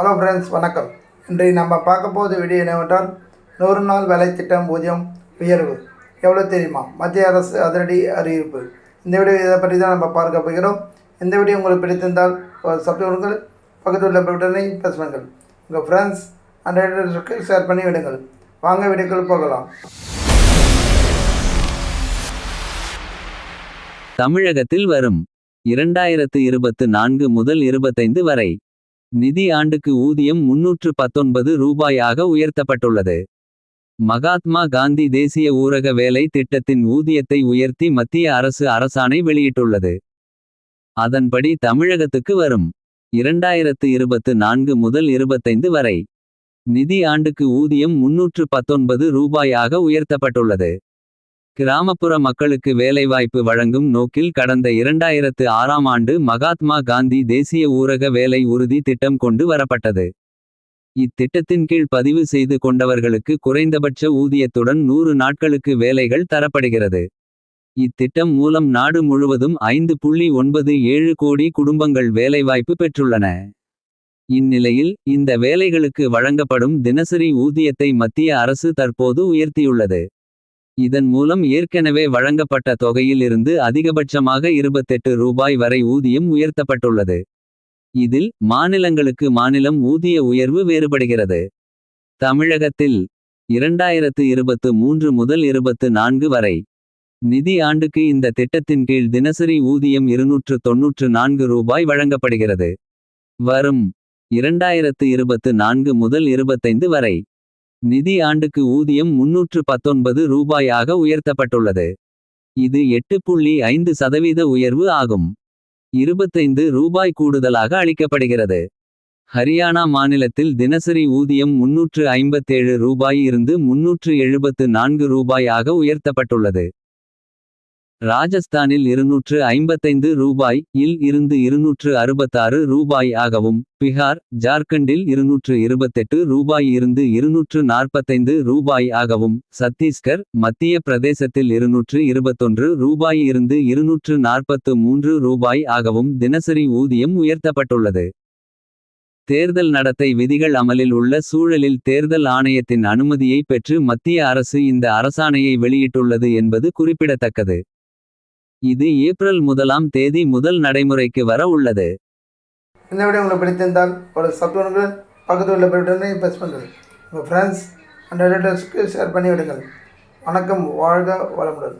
Hello friends வணக்கம். இன்றை நம்ம பார்க்க போகுது வீடியோ என்னவென்றால் நூறு நாள் வேலை திட்டம் ஊதியம் உயர்வு. எவ்வளோ தெரியுமா? மத்திய அரசு அதிரடி அறிவிப்பு. இந்த வீடியோ இதை பற்றி தான் நம்ம பார்க்க போகிறோம். இந்த வீடியோ உங்களுக்கு பிடித்திருந்தால் சப்ஸ்கிரைபர்கள் பக்கத்தில் உள்ள பட்டனை ப்ரெஸ் பண்ணுங்கள். உங்கள் ஃப்ரெண்ட்ஸ் அண்ட் ரிலேட்டிவ்ஸ்க்கு ஷேர் பண்ணி விடுங்கள். வாங்க வீடியோக்கள் போகலாம். தமிழகத்தில் வரும் இரண்டாயிரத்து இருபத்து நான்கு முதல் இருபத்தைந்து வரை நிதி ஆண்டுக்கு ஊதியம் முன்னூற்று பத்தொன்பது ரூபாயாக உயர்த்தப்பட்டுள்ளது. மகாத்மா காந்தி தேசிய ஊரக வேலை திட்டத்தின் ஊதியத்தை உயர்த்தி மத்திய அரசு அரசாணை வெளியிட்டுள்ளது. அதன்படி தமிழகத்துக்கு வரும் இரண்டாயிரத்து இருபத்து நான்கு முதல் இருபத்தைந்து வரை நிதி ஆண்டுக்கு ஊதியம் முன்னூற்று பத்தொன்பது ரூபாயாக உயர்த்தப்பட்டுள்ளது. கிராமப்புற மக்களுக்கு வேலைவாய்ப்பு வழங்கும் நோக்கில் கடந்த இரண்டாயிரத்து ஆறாம் ஆண்டு மகாத்மா காந்தி தேசிய ஊரக வேலை உறுதி திட்டம் கொண்டு வரப்பட்டது. இத்திட்டத்தின் கீழ் பதிவு செய்து கொண்டவர்களுக்கு குறைந்தபட்ச ஊதியத்துடன் நூறு நாட்களுக்கு வேலைகள் தரப்படுகிறது. இத்திட்டம் மூலம் நாடு முழுவதும் ஐந்து புள்ளி ஒன்பது ஏழு கோடி குடும்பங்கள் வேலைவாய்ப்பு பெற்றுள்ளன. இந்நிலையில் இந்த வேலைகளுக்கு வழங்கப்படும் தினசரி ஊதியத்தை மத்திய அரசு தற்போது உயர்த்தியுள்ளது. இதன் மூலம் ஏற்கனவே வழங்கப்பட்ட தொகையில் இருந்து அதிகபட்சமாக இருபத்தெட்டு ரூபாய் வரை ஊதியம் உயர்த்தப்பட்டுள்ளது. இதில் மாநிலங்களுக்கு மாநிலம் ஊதிய உயர்வு வேறுபடுகிறது. தமிழகத்தில் இரண்டாயிரத்து இருபத்து மூன்று முதல் இருபத்து நான்கு வரை நிதி ஆண்டுக்கு இந்த திட்டத்தின் கீழ் தினசரி ஊதியம் இருநூற்று தொன்னூற்று நான்கு ரூபாய் வழங்கப்படுகிறது. வரும் இரண்டாயிரத்து இருபத்து நான்கு முதல் இருபத்தைந்து வரை நிதி ஆண்டுக்கு ஊதியம் முன்னூற்று பத்தொன்பது ரூபாயாக உயர்த்தப்பட்டுள்ளது. இது எட்டு புள்ளி ஐந்து சதவீத உயர்வு ஆகும். இருபத்தைந்து ரூபாய் கூடுதலாக அளிக்கப்படுகிறது. ஹரியானா மாநிலத்தில் தினசரி ஊதியம் முன்னூற்று ஐம்பத்தேழு ரூபாய் இருந்து முன்னூற்று எழுபத்து நான்கு ரூபாயாக உயர்த்தப்பட்டுள்ளது. ராஜஸ்தானில் இருநூற்று ஐம்பத்தைந்து ரூபாய் இல் இருந்து இருநூற்று அறுபத்தாறு ரூபாய் ஆகவும் பிகார் ஜார்க்கண்டில் இருநூற்று இருபத்தெட்டு ரூபாய் இருந்து இருநூற்று நாற்பத்தைந்து ரூபாய் ஆகவும் சத்தீஸ்கர் மத்திய பிரதேசத்தில் இருநூற்று இருபத்தொன்று ரூபாய் இருந்து இருநூற்று நாற்பத்து மூன்று ரூபாய் ஆகவும் தினசரி ஊதியம் உயர்த்தப்பட்டுள்ளது. தேர்தல் நடத்தை விதிகள் அமலில் உள்ள சூழலில் தேர்தல் ஆணையத்தின் அனுமதியை பெற்று மத்திய அரசு இந்த அரசாணையை வெளியிட்டுள்ளது என்பது குறிப்பிடத்தக்கது. இது ஏப்ரல் முதலாம் தேதி முதல் நடைமுறைக்கு வர உள்ளது. இந்த வீடியோ உங்களுக்கு பிடித்திருந்தால் ஒரு சப்ஸ்கிரைபர்கள் பக்கத்தில் உள்ள பட்டனை ப்ரெஸ் பண்ணுங்கள் உங்கள் ஃப்ரெண்ட்ஸ் அண்ட் ரிலேட்டிவ்ஸ்க்கு ஷேர் பண்ணி விடுங்கள் வணக்கம் வாழ்க வளமுடன்.